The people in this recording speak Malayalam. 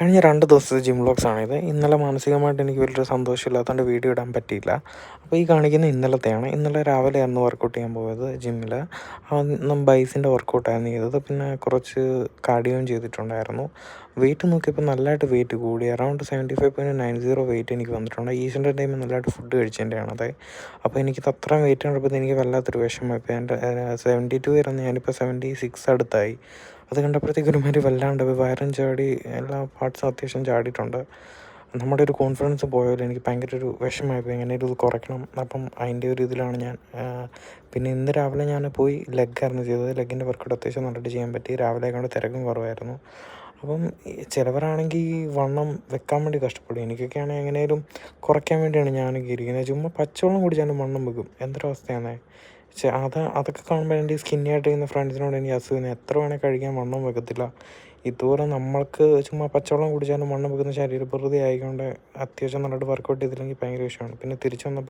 കഴിഞ്ഞ രണ്ട് ദിവസത്തെ ജിം ബ്ലോഗ്സ് ആണിത്. ഇന്നലെ മാനസികമായിട്ട് എനിക്ക് വലിയൊരു സന്തോഷമില്ലാത്തതുകൊണ്ട് വീഡിയോ ഇടാൻ പറ്റിയില്ല. അപ്പോൾ ഈ കാണിക്കുന്ന ഇന്നലത്തെയാണ്. ഇന്നലെ രാവിലെ രാവിലെയായിരുന്നു വർക്കൗട്ട് ചെയ്യാൻ പോയത് ജിമ്മിൽ ബൈസിന്റെ വർക്കൗട്ടായിരുന്നു ചെയ്തത്. പിന്നെ കുറച്ച് കാർഡിയോയും ചെയ്തിട്ടുണ്ടായിരുന്നു. വെയിറ്റ് നോക്കിയപ്പോൾ നല്ലതായിട്ട് വെയിറ്റ് കൂടി. Around seventy five point nine zero weight എനിക്ക് വന്നിട്ടുണ്ട്. ഈസ്റ്ററിന്റെ ടൈമിൽ നല്ലതായിട്ട് ഫുഡ് കഴിച്ചതിന്റെയാണ് അതെ അപ്പോൾ എനിക്കിത് അത്രയും വെയിറ്റ് കണ്ടപ്പോൾ എനിക്ക് വല്ലാത്തൊരു വിഷമം ഇപ്പോൾ എന്റെ സെവന്റി ടു ആയിരുന്നു ഞാനിപ്പോൾ സെവന്റി സിക്സ് അടുത്തായി. അത് കണ്ടപ്പോഴത്തേക്ക് ഒരുമാതിരി വല്ലാണ്ട് വയറും ചാടി എല്ലാ പാർട്സും അത്യാവശ്യം ചാടിയിട്ടുണ്ട്. നമ്മുടെ ഒരു കോൺഫിഡൻസ് പോയാലും എനിക്ക് ഭയങ്കര ഒരു വിഷമമായിപ്പോയി എങ്ങനെ ഇത് കുറയ്ക്കണം അപ്പം അതിന്റെ ഒരു ഇതിലാണ് ഞാൻ. പിന്നെ ഇന്ന് രാവിലെ ഞാൻ പോയി ലെഗായിരുന്നു ചെയ്തത്. ലെഗിന്റെ വർക്കൗട്ട് അത്യാവശ്യം നന്നായിട്ട് ചെയ്യാൻ പറ്റി. രാവിലെ കൊണ്ട് തിരക്കും കുറവായിരുന്നു. അപ്പം ചിലവരാണെങ്കിൽ വണ്ണം വെക്കാൻ വേണ്ടി കഷ്ടപ്പെടും. എനിക്കൊക്കെ ആണെങ്കിൽ എങ്ങനെയും കുറയ്ക്കാൻ വേണ്ടിയാണ് ഞാൻ ഇരിക്കുന്നത് ചുമ്മാ പച്ചവെള്ളം കുടിച്ചാലും വണ്ണം വെക്കും. എന്തൊരവസ്ഥയാണ് പക്ഷേ അത് അതൊക്കെ കാണുമ്പോൾ എന്റെ സ്കിന്നി ആയിട്ട് ചെയ്യുന്ന ഫ്രണ്ട്സിനോട് എനിക്ക് അസുഖം എത്ര വേണേൽ കഴിക്കാൻ വണ്ണം വെക്കത്തില്ല. ഇതുപോലെ നമ്മൾക്ക് ചുമ്മാ പച്ചവെള്ളം കുടിച്ചാലും വണ്ണം വെക്കുന്ന ശരീരപ്രകൃതി ആയതുകൊണ്ട് അത്യാവശ്യം നല്ലതായിട്ട് വർക്കൗട്ട് ചെയ്തില്ലെങ്കിൽ ഭയങ്കര വിഷയമാണ്. പിന്നെ തിരിച്ചു വന്നപ്പോൾ